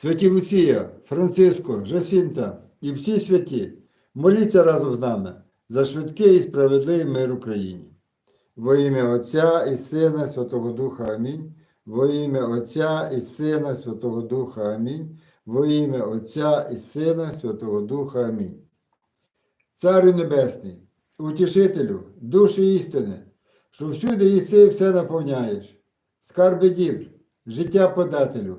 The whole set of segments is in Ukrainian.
Святі Луція, Франциско, Жасінта і всі святі, моліться разом з нами за швидкий і справедливий мир Україні. Во ім'я Отця і Сина Святого Духа Амінь. Во ім'я Отця і Сина Святого Духа Амінь. Во ім'я Отця і Сина Святого Духа Амінь. Царю Небесний, утішителю, душі істини, що всюди єси все наповняєш, скарби дібр, життя подателю,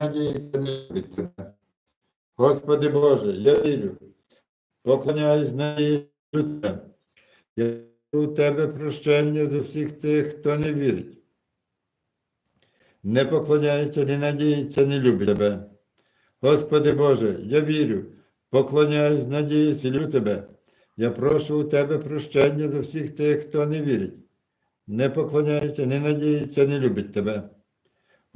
не любить Тебе. Господи Боже, я вірю, поклоняюсь надіюсь, Тебе. Я у Тебе прощення за всіх тих, хто не вірить. Не поклоняється, не надіється, не любить Тебе. Господи Боже, я вірю, поклоняюсь, надіюсь і люблю Тебе. Я прошу у Тебе прощення за всіх тих, хто не вірить. Не поклоняється, не надіється, не любить Тебе.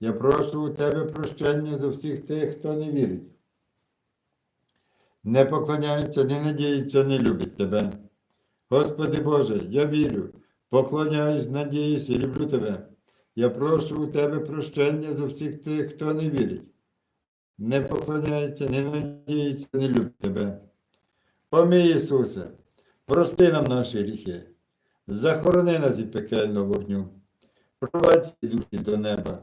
Я прошу у тебе прощення за всіх тих, хто не вірить. Не поклоняється, не надіється, не любить тебе. Господи Боже, я вірю, поклоняюсь, надіюсь і люблю тебе. Я прошу у тебе прощення за всіх тих, хто не вірить. Не поклоняється, не надіється, не любить тебе. О мій Ісусе, прости нам наші гріхи, захорони нас від пекельного вогню, провадь душі до неба,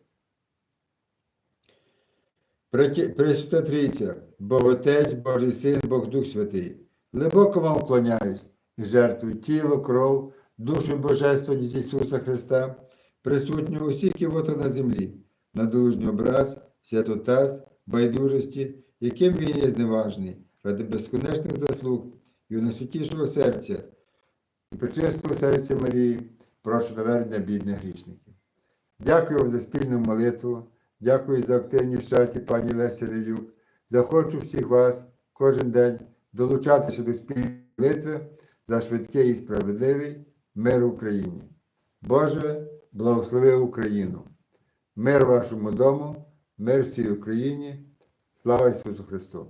Пресвята Трійця, Бог Отець, Божий Син, Бог Дух Святий, глибоко вам вклоняюсь і жертвую тіло, кров, душу і божество Ісуса Христа, присутнього усіх кивота на землі, на долужній образ, святотаз, байдужості, яким він є зневажний, ради безконечних заслуг і у найсвятішого серця, і причистого серця Марії, прошу навернення бідних грішників. Дякую вам за спільну молитву. Дякую за активність в чаті пані Лесі Рилюк. Захочу всіх вас кожен день долучатися до спільної молитви за швидкий і справедливий мир Україні. Боже, благослови Україну! Мир вашому дому, мир всій Україні. Слава Ісусу Христу!